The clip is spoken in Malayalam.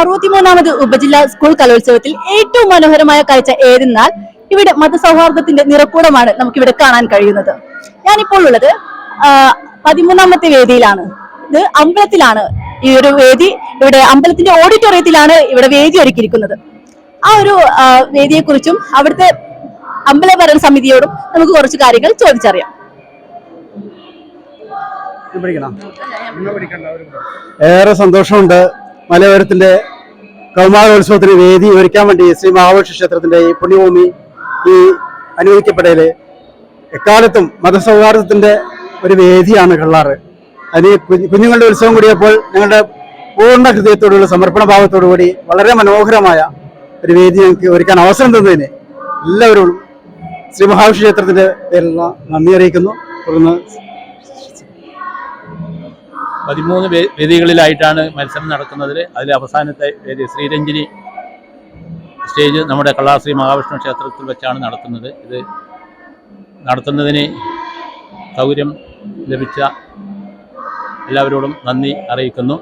അറുപത്തിമൂന്നാമത് ഉപജില്ലാ സ്കൂൾ കലോത്സവത്തിൽ ഏറ്റവും മനോഹരമായ കാഴ്ച ഏതെന്നാൽ ഇവിടെ മതസൗഹാർദ്ദത്തിന്റെ നിറക്കൂടമാണ് നമുക്കിവിടെ കാണാൻ കഴിയുന്നത്. ഞാനിപ്പോൾ ഉള്ളത് പതിമൂന്നാമത്തെ വേദിയിലാണ്. ഇത് അമ്പലത്തിലാണ്. ഈ ഒരു വേദി ഇവിടെ അമ്പലത്തിന്റെ ഓഡിറ്റോറിയത്തിലാണ് ഇവിടെ വേദി ഒരുക്കിയിരിക്കുന്നത്. ആ ഒരു വേദിയെ വേദിയെക്കുറിച്ചും അവിടുത്തെ അമ്പല ഭരണ സമിതിയോടും നമുക്ക് കുറച്ച് കാര്യങ്ങൾ ചോദിച്ചറിയാം. ഏറെ സന്തോഷമുണ്ട്. മലയോരത്തിന്റെ കൗമാരോത്സവത്തിന് വേദി ഒരുക്കാൻ വേണ്ടി ശ്രീ മഹാവിഷ്ണു ക്ഷേത്രത്തിന്റെ ഈ പുണ്യഭൂമി ഈ അനുവദിക്കപ്പെടയിൽ എക്കാലത്തും മതസൗഹാർദ്ദത്തിന്റെ ഒരു വേദിയാണ് കള്ളാറ്. അതിന് കുഞ്ഞുങ്ങളുടെ ഉത്സവം കൂടിയപ്പോൾ ഞങ്ങളുടെ പൂർണ ഹൃദയത്തോടുള്ള സമർപ്പണ ഭാവത്തോടുകൂടി വളരെ മനോഹരമായ ഒരു വേദി ഞങ്ങൾക്ക് ഒരുക്കാൻ അവസരം തന്നതിന് എല്ലാവരും ശ്രീ മഹാവിഷ്ണു ക്ഷേത്രത്തിന്റെ പേരിലുള്ള നന്ദി അറിയിക്കുന്നു. തുടർന്ന് പതിമൂന്ന് വേദികളിലായിട്ടാണ് മത്സരം നടക്കുന്നത് അതിൽ അവസാനത്തെ വേദി ശ്രീരഞ്ജിനി സ്റ്റേജ് നമ്മുടെ കള്ളാശ്രീ മഹാവിഷ്ണു ക്ഷേത്രത്തിൽ വെച്ചാണ് നടത്തുന്നത്. ഇത് നടത്തുന്നതിന് സൗകര്യം ലഭിച്ച എല്ലാവരോടും നന്ദി അറിയിക്കുന്നു.